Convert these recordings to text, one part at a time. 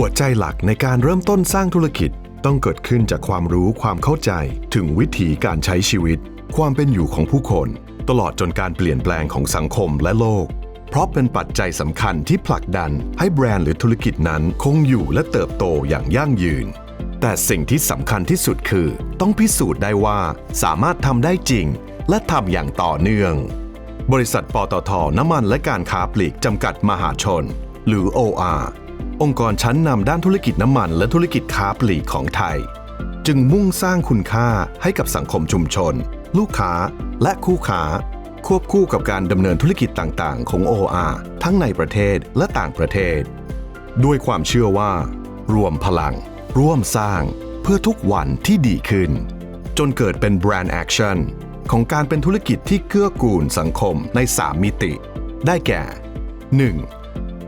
หัวใจหลักในการเริ่มต้นสร้างธุรกิจต้องเกิดขึ้นจากความรู้ความเข้าใจถึงวิถีการใช้ชีวิต ความเป็นอยู่ของผู้คน ตลอดจนการเปลี่ยนแปลงของสังคมและโลก เพราะเป็นปัจจัยสำคัญที่ผลักดันให้แบรนด์หรือธุรกิจนั้นคงอยู่และเติบโตอย่างยั่งยืน แต่สิ่งที่สำคัญที่สุดคือ ต้องพิสูจน์ได้ว่าสามารถทำได้จริง และทำอย่างต่อเนื่อง บริษัทปตทน้ำมันและการค้าปลีกจำกัดมหาชน หรือ OR องค์กรชั้นนำด้านธุรกิจน้ำมันและธุรกิจค้าปลีกของไทย จึงมุ่งสร้างคุณค่าให้กับสังคมชุมชน ลูกค้า และคู่ค้า ควบคู่กับการดำเนินธุรกิจต่างๆ ของ OR ทั้งในประเทศและต่างประเทศ ด้วยความเชื่อว่า รวมพลัง ร่วมสร้างเพื่อทุกวันที่ดีขึ้น จนเกิดเป็นแบรนด์แอคชั่นของการเป็นธุรกิจที่เกื้อกูลสังคมใน 3 มิติ ได้แก่ 1.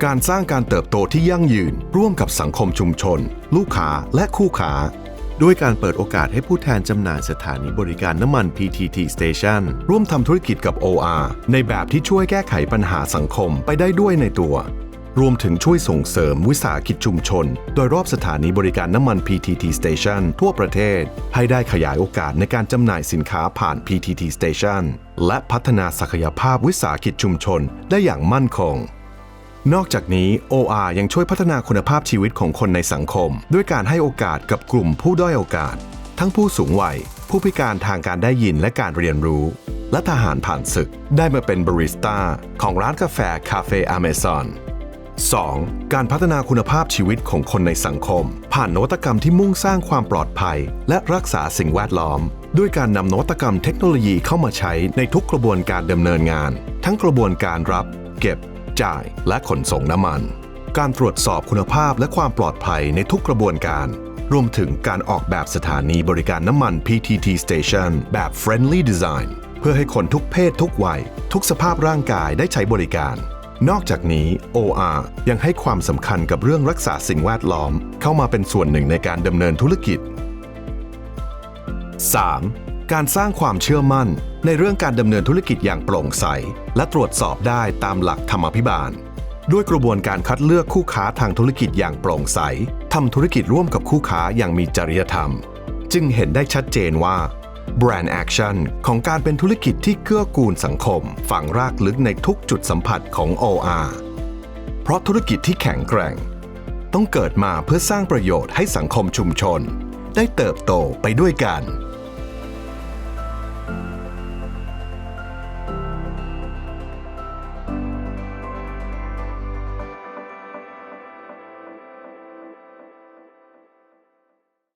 การสร้างการเติบโตที่ยั่งยืน ร่วมกับสังคมชุมชน ลูกค้าและคู่ค้า ด้วยการเปิดโอกาสให้ผู้แทนจำหน่ายสถานีบริการน้ำมัน PTT Station ร่วมทำธุรกิจกับ OR ในแบบที่ช่วยแก้ไขปัญหาสังคมไปได้ด้วยในตัว รวมถึงช่วยส่งเสริมวิสาหกิจชุมชน โดยรอบสถานีบริการน้ำมัน PTT Station ทั่วประเทศ ให้ได้ขยายโอกาสในการจำหน่ายสินค้าผ่าน PTT Station และพัฒนาศักยภาพวิสาหกิจชุมชนได้อย่างมั่นคง นอกจากนี้ OR ยังช่วยพัฒนาคุณภาพชีวิตของคนในสังคม ด้วยการให้โอกาสกับกลุ่มผู้ด้อยโอกาส ทั้งผู้สูงวัย ผู้พิการทางการได้ยินและการเรียนรู้ และทหารผ่านศึกได้มาเป็นบาริสต้าของร้านกาแฟคาเฟ่อเมซอน 2. การพัฒนาคุณภาพชีวิตของคนในสังคม ผ่านนวัตกรรมที่มุ่งสร้างความปลอดภัย และรักษาสิ่งแวดล้อม ด้วยการนำนวัตกรรมเทคโนโลยีเข้ามาใช้ในทุกกระบวนการดำเนินงาน ทั้งกระบวนการรับ เก็บ จ่าย และขนส่งน้ำมัน การตรวจสอบคุณภาพและความปลอดภัยในทุกกระบวนการ รวมถึงการออกแบบสถานีบริการน้ำมัน PTT Station แบบ Friendly Design เพื่อให้คนทุกเพศทุกวัย ทุกสภาพร่างกายได้ใช้บริการ นอกจากนี้ OR ยังให้ความสำคัญกับเรื่องรักษาสิ่งแวดล้อม เข้ามาเป็นส่วนหนึ่งในการดำเนินธุรกิจ 3. การสร้างความเชื่อมั่น ในเรื่องการดำเนินธุรกิจอย่างโปร่งใส และตรวจสอบได้ตามหลักธรรมาภิบาล ด้วยกระบวนการคัดเลือกคู่ค้าทางธุรกิจอย่างโปร่งใสทำธุรกิจร่วมกับคู่ค้าอย่างมีจริยธรรม จึงเห็นได้ชัดเจนว่า Brand Action ของการเป็นธุรกิจที่เกื้อกูลสังคมฝังรากลึกในทุกจุดสัมผัสของ OR เพราะธุรกิจที่แข็งแกร่ง ต้องเกิดมาเพื่อสร้างประโยชน์ให้สังคมชุมชน ได้เติบโตไปด้วยกัน